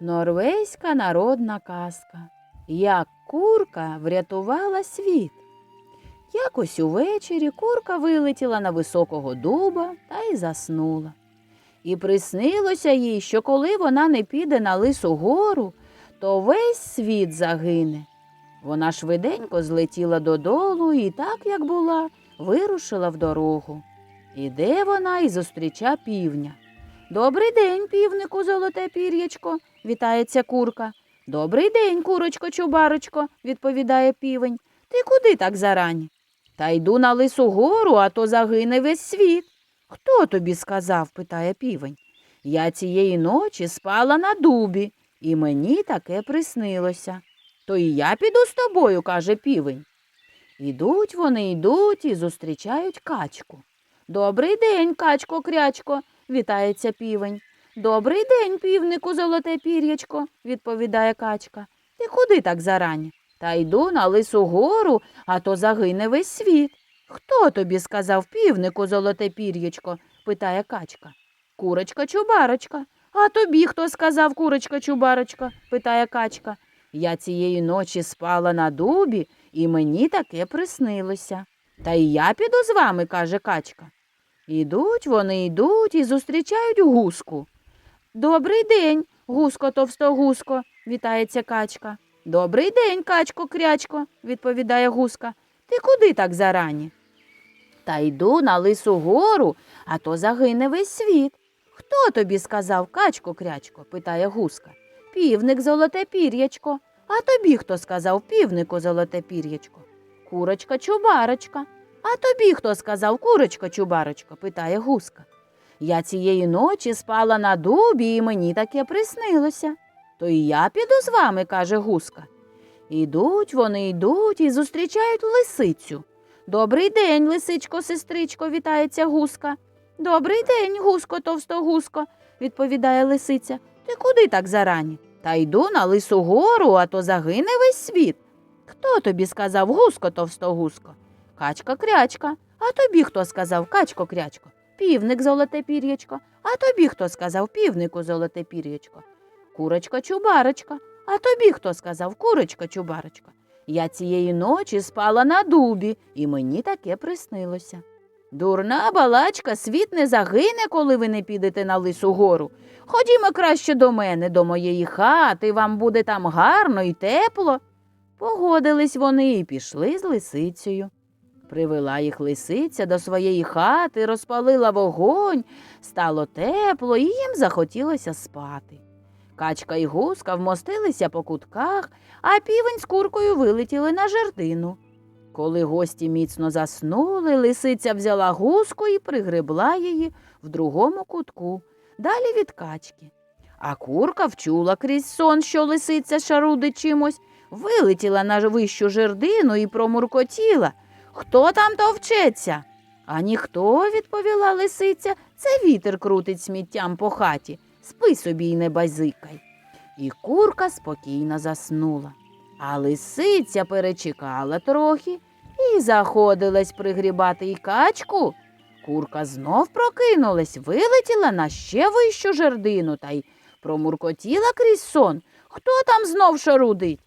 Норвезька народна казка. Як курка врятувала світ. Якось увечері курка вилетіла на високого дуба та й заснула. І приснилося їй, що коли вона не піде на лису гору, то весь світ загине. Вона швиденько злетіла додолу і так, як була, вирушила в дорогу. Іде вона і зустріча півня. Добрий день, півнику, золоте пір'ячко, вітається курка. Добрий день, курочко, чубарочко, відповідає півень. Ти куди так зарані? Та йду на лису гору, а то загине весь світ. Хто тобі сказав? питає півень. Я цієї ночі спала на дубі, і мені таке приснилося. То і я піду з тобою, каже півень. Ідуть вони, йдуть і зустрічають качку. Добрий день, качко крячко, вітається півень. Добрий день, півнику, золоте пір'ячко, відповідає качка. Ти куди так зарані? Та йду на лису гору, а то загине весь світ. Хто тобі сказав півнику, золоте пір'ячко? питає качка. Курочка чубарочка. А тобі хто сказав курочка чубарочка? питає качка. Я цієї ночі спала на дубі, і мені таке приснилося. Та й я піду з вами, каже качка. Ідуть вони йдуть і зустрічають гуску. Добрий день, гуско товстогуско, вітається качка. Добрий день, качко крячко, відповідає гуска. Ти куди так зарані? Та йду на лису гору, а то загине весь світ. Хто тобі сказав, качко крячко? питає гуска. Півник золоте пір'ячко. А тобі хто сказав півнику золоте пір'ячко? Курочка чубарочка. А тобі хто сказав курочка чубарочка? питає гуска. Я цієї ночі спала на дубі, і мені таке приснилося. То і я піду з вами, каже гуска. Ідуть вони йдуть і зустрічають лисицю. Добрий день, лисичко, сестричко, вітається гуска. Добрий день, гуско, товстогуско, відповідає лисиця. Ти куди так зарані? Та йду на лису гору, а то загине весь світ. Хто тобі сказав гуско, товстогуско? Качка крячка. А тобі хто сказав качко крячко? Півник золоте пір'ячко. А тобі хто сказав півнику золоте пір'ячко? Курочка чубарочка. А тобі хто сказав курочка чубарочка? Я цієї ночі спала на дубі, і мені таке приснилося. Дурна балачка, світ не загине, коли ви не підете на лису гору. Ходімо краще до мене, до моєї хати, вам буде там гарно і тепло. Погодились вони і пішли з лисицею. Привела їх лисиця до своєї хати, розпалила вогонь, стало тепло, і їм захотілося спати. Качка і гуска вмостилися по кутках, а півень з куркою вилетіли на жердину. Коли гості міцно заснули, лисиця взяла гуску і пригребла її в другому кутку, далі від качки. А курка вчула крізь сон, що лисиця шарудить чимось, вилетіла на вищу жердину і промуркотіла. Хто там товчеться? А ніхто, відповіла лисиця, це вітер крутить сміттям по хаті. Спи собі й не базикай. І курка спокійно заснула. А лисиця перечекала трохи і заходилась пригрібати й качку. Курка знов прокинулась, вилетіла на ще вищу жердину та й промуркотіла крізь сон. Хто там знов шарудить?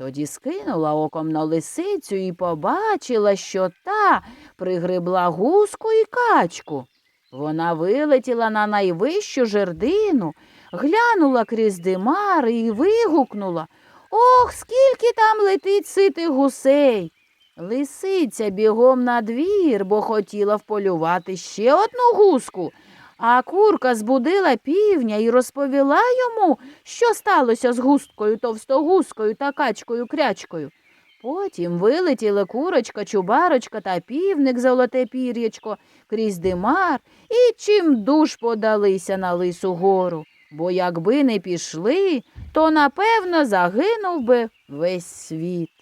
Тоді скинула оком на лисицю і побачила, що та пригребла гуску і качку. Вона вилетіла на найвищу жердину, глянула крізь димари і вигукнула Ох, скільки там летить ситих гусей. Лисиця бігом на двір, бо хотіла вполювати ще одну гуску. А курка збудила півня і розповіла йому, що сталося з густкою товстогускою та качкою крячкою. Потім вилетіли курочка, чубарочка та півник золоте пір'ячко крізь димар і чим душ подалися на лису гору. Бо якби не пішли, то напевно загинув би весь світ.